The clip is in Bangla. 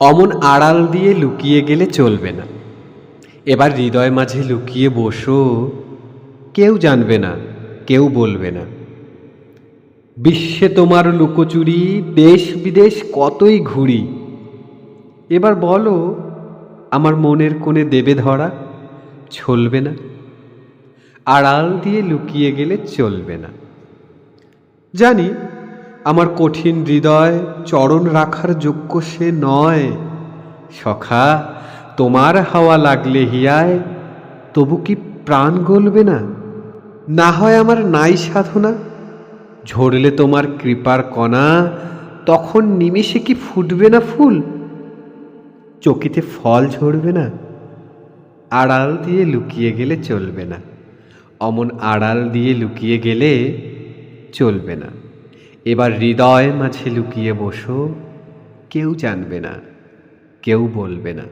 অমন আড়াল দিয়ে লুকিয়ে গেলে চলবে না। এবার হৃদয় মাঝে লুকিয়ে বসো, কেউ জানবে না, কেউ বলবে না। বিশ্বে তোমার লুকোচুরি, দেশ বিদেশ কতই ঘুরি। এবার বলো, আমার মনের কোণে দেবে ধরা চলবে না। আড়াল দিয়ে লুকিয়ে গেলে চলবে না। জানি আমার কঠিন হৃদয় চরণ রাখার যোগ্য সে নয়। সখা, তোমার হাওয়া লাগলে হিয়ায়, তবু কি প্রাণ গলবে না? না হয় আমার নাই সাধনা। ঝরলে তোমার কৃপার কণা, তখন নিমেষে কি ফুটবে না ফুল? চকিতে ফল ঝরবে না, আড়াল দিয়ে লুকিয়ে গেলে চলবে না। অমন আড়াল দিয়ে লুকিয়ে গেলে চলবে না। এবার হৃদয় মাঝে লুকিয়ে বসো কেউ জানবে না কেউ বলবে না।